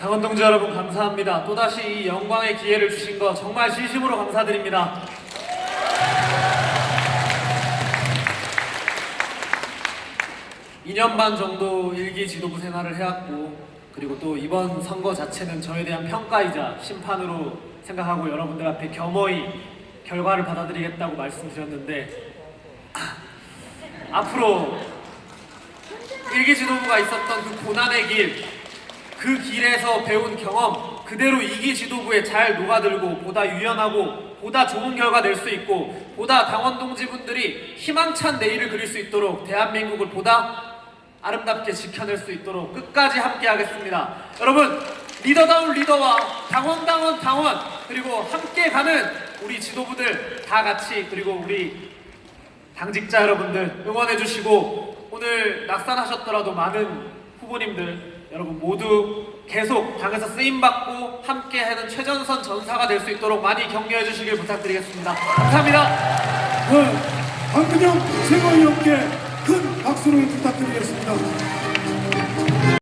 당원 동지 여러분 감사합니다. 또다시 이 영광의 기회를 주신 거 정말 진심으로 감사드립니다. 이 년 반 정도 일기 지도부 생활을 해왔고 그리고 또 이번 선거 자체는 저에 대한 평가이자 심판으로 생각하고 여러분들 앞에 겸허히 결과를 받아들이겠다고 말씀드렸는데 앞으로 일기 지도부가 있었던 그 고난의 길, 그 길에서 배운 경험 그대로 이기 지도부에 잘 녹아들고 보다 유연하고 보다 좋은 결과 낼 수 있고 보다 당원 동지분들이 희망찬 내일을 그릴 수 있도록 대한민국을 보다 아름답게 지켜낼 수 있도록 끝까지 함께 하겠습니다. 여러분 리더다운 리더와 당원당원 당원 그리고 함께 가는 우리 지도부들 다 같이 그리고 우리 당직자 여러분들 응원해 주시고 오늘 낙산하셨더라도 많은 후보님들 여러분 모두 계속 당에서 쓰임 받고 함께 하는 최전선 전사가 될 수 있도록 많이 격려해 주시길 부탁드리겠습니다. 감사합니다. 네, 박근영 최고위원께 큰 박수를 부탁드리겠습니다.